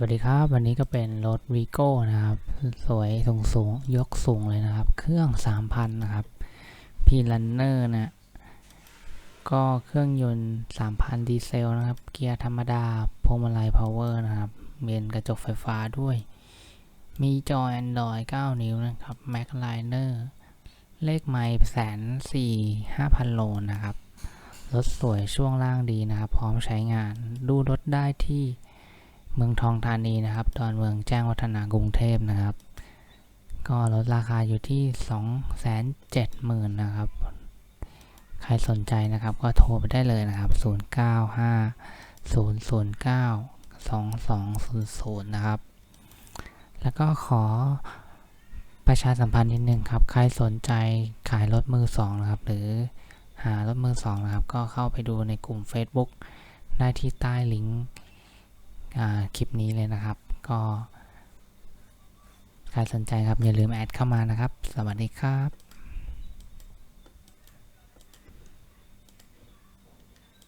สวัสดีครับ วันนี้ก็เป็นรถวีโก้นะครับ สวยสูงสูงยกสูงเลยนะครับ เครื่อง3,000นะครับพีลันเนอร์นะก็เครื่องยนต์3,000ดีเซลนะครับ เกียร์ธรรมดาพวงมาลัยพาวเวอร์นะครับเป็นกระจกไฟฟ้าด้วย มีจอ Android 9 นิ้วนะครับ Mac Liner เลขไมล์แสนสี่ห้าพันโลนะครับ รถสวยช่วงล่างดีนะครับ พร้อมใช้งาน ดูรถได้ที่ เมืองทองธานีนะครับ ดอนเมืองแจ้งวัฒนากรุงเทพนะครับ ก็ลดราคาอยู่ที่ 2 7 0 0 0 0นะครับ ใครสนใจนะครับก็โทรไปได้เลยนะครับ 095 009 2200 นะครับ แล้วก็ขอประชาสัมพันธ์นิดนึงครับ ใครสนใจขายรถมือสองนะครับ หรือหารถมือสองนะครับ ก็เข้าไปดูในกลุ่ม Facebook ได้ที่ใต้ลิงก์ คลิปนี้เลยนะครับ ก็ใครสนใจครับอย่าลืมแอดเข้ามานะครับ สวัสดีครับ